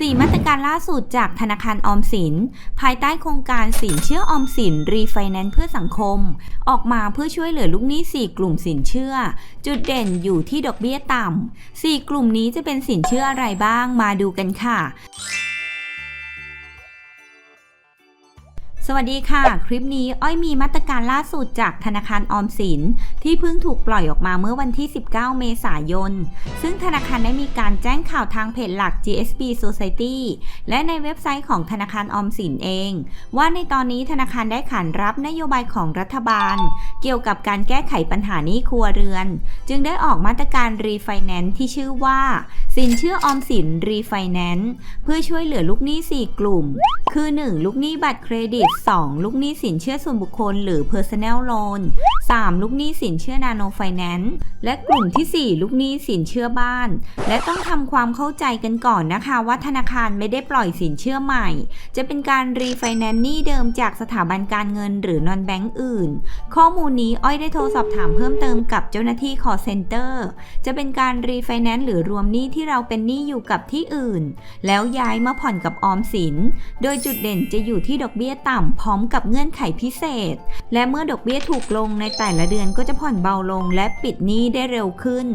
4 มาตรการล่าสุดจากธนาคารออมสิน ภายใต้โครงการสินเชื่อออมสินรีไฟแนนซ์เพื่อสังคม ออกมาเพื่อช่วยเหลือลูกหนี้ 4 กลุ่มสินเชื่อ จุดเด่นอยู่ที่ดอกเบี้ยต่ำ 4 กลุ่มนี้จะเป็นสินเชื่ออะไรบ้างมาดูกันค่ะ วัสดีค่ะ คลิปนี้อ้อยมีมาตรการล่าสุดจากธนาคารออมสิน ที่เพิ่งถูกปล่อยออกมาเมื่อวันที่ 19 เมษายน ซึ่งธนาคารได้มีการแจ้งข่าวทางเพจหลัก GSB Society และในเว็บไซต์ของธนาคารออมสินเอง ว่าในตอนนี้ธนาคารได้ขานรับนโยบายของรัฐบาล เกี่ยวกับการแก้ไขปัญหานี้ครัวเรือน จึงได้ออกมาตรการรีไฟแนนซ์ที่ชื่อว่า สินเชื่อออมสินรีไฟแนนซ์เพื่อช่วยเหลือลูกหนี้ 4 กลุ่ม คือ 1 ลูกหนี้บัตรเครดิต2 ลูกหนี้สินเชื่อส่วนบุคคลหรือ personal loan 3 ลูกหนี้สินเชื่อนาโนไฟแนนซ์และกลุ่มที่ 4 ลูกหนี้สินเชื่อบ้าน และต้องทำความเข้าใจกันก่อนนะคะ ว่าธนาคารไม่ได้ปล่อยสินเชื่อใหม่ จะเป็นการรีไฟแนนซ์หนี้เดิมจากสถาบันการเงินหรือนอนแบงก์อื่น ข้อมูลนี้อ้อยได้โทรสอบถามเพิ่มเติมกับเจ้าหน้าที่ call center จะเป็นการรีไฟแนนซ์หรือรวมหนี้ที่เราเป็นหนี้อยู่กับที่อื่น แล้วย้ายมาผ่อนกับออมสิน โดยจุดเด่นจะอยู่ที่ดอกเบี้ยต่ำพร้อมกับเงื่อนไขพิเศษ และเมื่อดอกเบี้ยถูกลงในแต่ละเดือนก็จะผ่อนเบาลงและปิดหนี้ได้เร็วขึ้น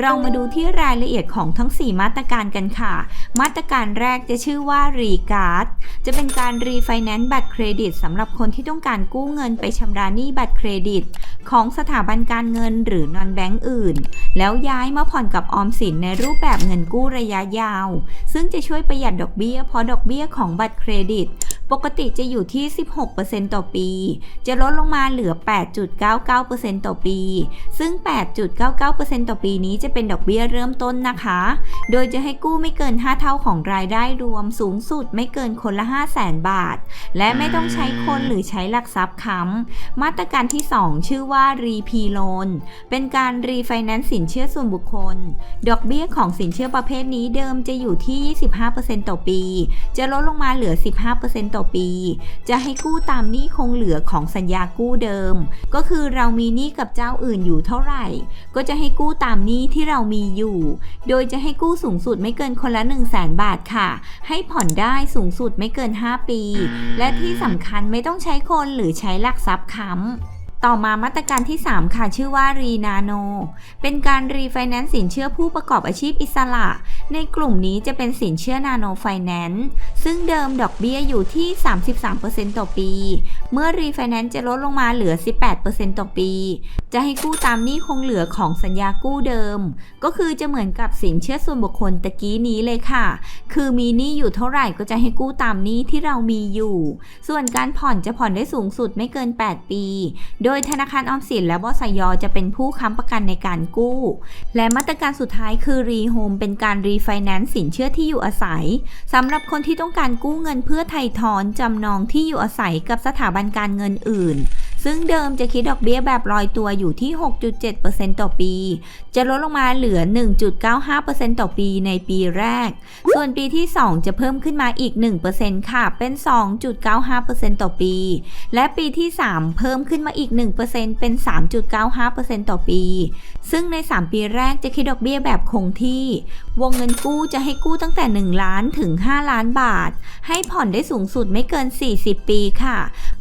เรามาดูที่รายละเอียดของทั้ง 4 มาตรการกันค่ะ มาตรการแรกจะชื่อว่ารีการ์ดจะเป็นการรีไฟแนนซ์บัตรเครดิตสำหรับคนที่ต้องการกู้เงินไปชำระหนี้บัตรเครดิต ของสถาบันการเงินหรือนอนแบงก์อื่น แล้วย้ายมาผ่อนกับออมสินในรูปแบบเงินกู้ระยะยาว ซึ่งจะช่วยประหยัดดอกเบี้ยเพราะดอกเบี้ยของบัตรเครดิต ปกติจะอยู่ที่ 16%ต่อปี จะลดลงมาเหลือ 8.99%ต่อปี ซึ่ง 8.99%ต่อปีนี้จะเป็นดอกเบี้ยเริ่มต้นนะคะ โดยจะให้กู้ไม่เกิน 5 เท่าของรายได้รวมสูงสุดไม่เกินคนละ 5 0 0 0 0 0 บาท และไม่ต้องใช้คนหรือใช้หลักทรัพย์ค้ำมาตรการที่ 2 ชื่อว่า่ารีพีโลนเป็นการรีไฟแนนซ์สินเชื่อส่วนบุคคล ดอกเบี้ยของสินเชื่อประเภทนี้เดิมจะอยู่ที่ 25%ต่อปี จะลดลงมาเหลือ 15%ต่อปี จะให้กู้ตามหนี้คงเหลือของสัญญากู้เดิม ก็คือเรามีหนี้กับเจ้าอื่นอยู่เท่าไหร่ ก็จะให้กู้ตามหนี้ที่เรามีอยู่ โดยจะให้กู้สูงสุดไม่เกินคนละ 1 0 0 0 0แบาทค่ะ ให้ผ่อนได้สูงสุดไม่เกิน 5 ปี และที่สำคัญไม่ต้องใช้คนหรือใช้หลักทรัพย์ค้ำ ต่อมามาตรการที่ 3 ค่ะชื่อว่ารีนาโน เป็นการรีไฟแนนซ์สินเชื่อผู้ประกอบอาชีพอิสระ ในกลุ่มนี้จะเป็นสินเชื่อนาโนไฟแนนซ์ซึ่งเดิมดอกเบี้ยอยู่ที่ 33%ต่อปี เมื่อรีไฟแนนซ์จะลดลงมาเหลือ 18%ต่อปี จะให้กู้ตามหนี้คงเหลือของสัญญากู้เดิม ก็คือจะเหมือนกับสินเชื่อส่วนบุคคลตะกี้นี้เลยค่ะ คือมีหนี้อยู่เท่าไหร่ก็จะให้กู้ตามหนี้ที่เรามีอยู่ ส่วนการผ่อนจะผ่อนได้สูงสุดไม่เกิน 8 ปี โดยยธนาคารออมสินและบสยจะเป็นผู้ค้ำประกันในการกู้ และมาตรการสุดท้ายคือรีโฮมเป็นการรีไฟแนนซ์สินเชื่อที่อยู่อาศัยสำหรับคนที่ต้องการกู้เงินเพื่อไถ่ถอนจำนองที่อยู่อาศัยกับสถาบันการเงินอื่น ซึ่งเดิมจะคิดดอกเบี้ยแบบลอยตัวอยู่ที่ 6.7%ต่อปี จะลดลงมาเหลือ 1.95%ต่อปีในปีแรก ส่วนปีที่ 2 จะเพิ่มขึ้นมาอีก 1%ค่ะ เป็น 2.95%ต่อปี และปีที่ 3 เพิ่มขึ้นมาอีก 1%เป็น 3.95%ต่อปี ซึ่งใน 3 ปีแรกจะคิดดอกเบี้ยแบบคงที่ วงเงินกู้จะให้กู้ตั้งแต่ 1 ล้านถึง 5 ล้านบาท ให้ผ่อนได้สูงสุดไม่เกิน 40 ปีค่ะ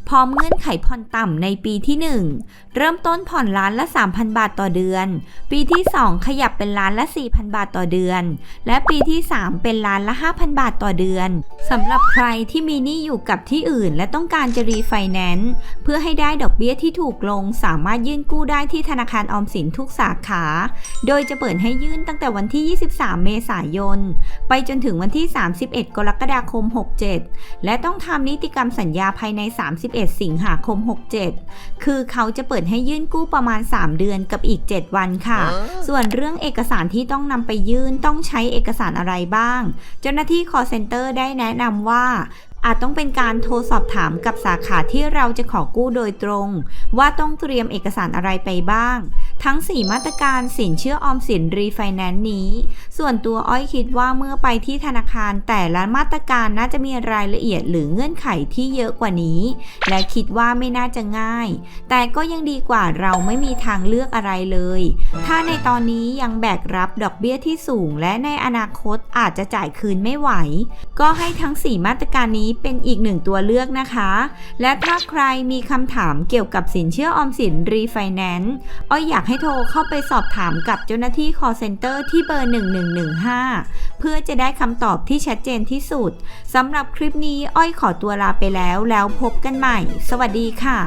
พร้อมเงื่อนไขผ่อนต่ำในปีที่ 1 เริ่มต้นผ่อนล้านละ 3,000 บาทต่อเดือน ปีที่ 2 ขยับเป็นล้านละ 4,000 บาทต่อเดือน และปีที่ 3 เป็นล้านละ 5,000 บาทต่อเดือน สำหรับใครที่มีหนี้อยู่กับที่อื่น และต้องการจะรีไฟแนนซ์เพื่อให้ได้ดอกเบี้ยที่ถูกลง สามารถยื่นกู้ได้ที่ธนาคารออมสินทุกสาขา โดยจะเปิดให้ยื่นตั้งแต่วันที่ 23 เมษายน ไปจนถึงวันที่ 31 กรกฎาคม 67 และต้องทำนิติกรรมสัญญาภายใน 31 สิงหาคม 67 คือเขาจะเปิดให้ยื่นกู้ประมาณ 3 เดือนกับอีก 7 วันค่ะ ส่วนเรื่องเอกสารที่ต้องนำไปยื่นต้องใช้เอกสารอะไรบ้าง เจ้าหน้าที่ call center ได้แนะะนำว่าอาจต้องเป็นการโทรสอบถามกับสาขาที่เราจะขอกู้โดยตรง ว่าต้องเตรียมเอกสารอะไรไปบ้าง ทั้ง 4 มาตรการสินเชื่อออมสินรีไฟแนนซ์นี้ ส่วนตัวอ้อยคิดว่าเมื่อไปที่ธนาคารแต่ละมาตรการน่าจะมีรายละเอียดหรือเงื่อนไขที่เยอะกว่านี้ และคิดว่าไม่น่าจะง่าย แต่ก็ยังดีกว่าเราไม่มีทางเลือกอะไรเลย ถ้าในตอนนี้ยังแบกรับดอกเบี้ยที่สูง และในอนาคตอาจจะจ่ายคืนไม่ไหว ก็ให้ทั้ง 4 มาตรการนี้เป็นอีกหนึ่งตัวเลือกนะคะ และถ้าใครมีคำถามเกี่ยวกับสินเชื่อออมสินรีไฟแนนซ์อ้อยอยากให้โทรเข้าไปสอบถามกับเจ้าหน้าที่ call center ที่เบอร์ 1115 เพื่อจะได้คำตอบที่ชัดเจนที่สุดสำหรับคลิปนี้อ้อยขอตัวลาไปแล้วแล้วพบกันใหม่ สวัสดีค่ะ